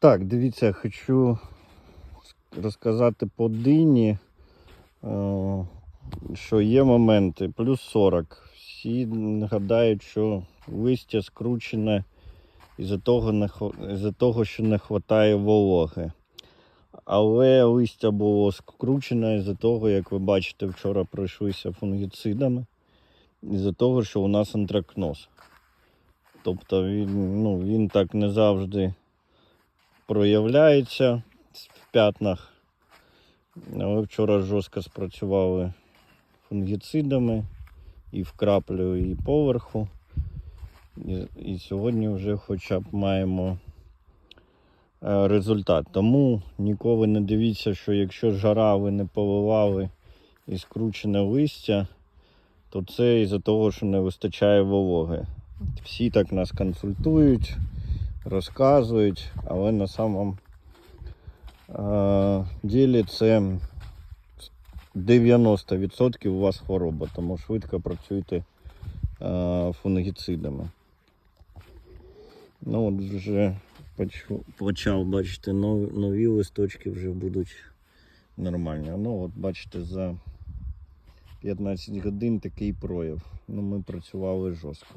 Так, дивіться, хочу розказати по дині, е, що є моменти, плюс 40. Всі гадають, що листя скручене із-за того, із-за того, що не вистачає вологи. Але листя було скручене із-за того, як ви бачите, вчора пройшлися фунгіцидами, із-за того, що у нас антракноз. Тобто він, ну, він так не завжди проявляється в п'ятнах. Але вчора жорстко спрацювали фунгіцидами і в краплю, і поверху. І, і сьогодні вже хоча б маємо е, результат. Тому ніколи не дивіться, що якщо жара ви не поливали і скручене листя, то це із-за того, що не вистачає вологи. Всі так нас консультують, розказують, але на самом е, ділі це 90% у вас хвороба, тому швидко працюйте е, фунгіцидами. Ну от вже почав, бачите, нові, нові листочки вже будуть нормальні. Ну от бачите, за 15 годин такий прояв. Ну ми працювали жорстко.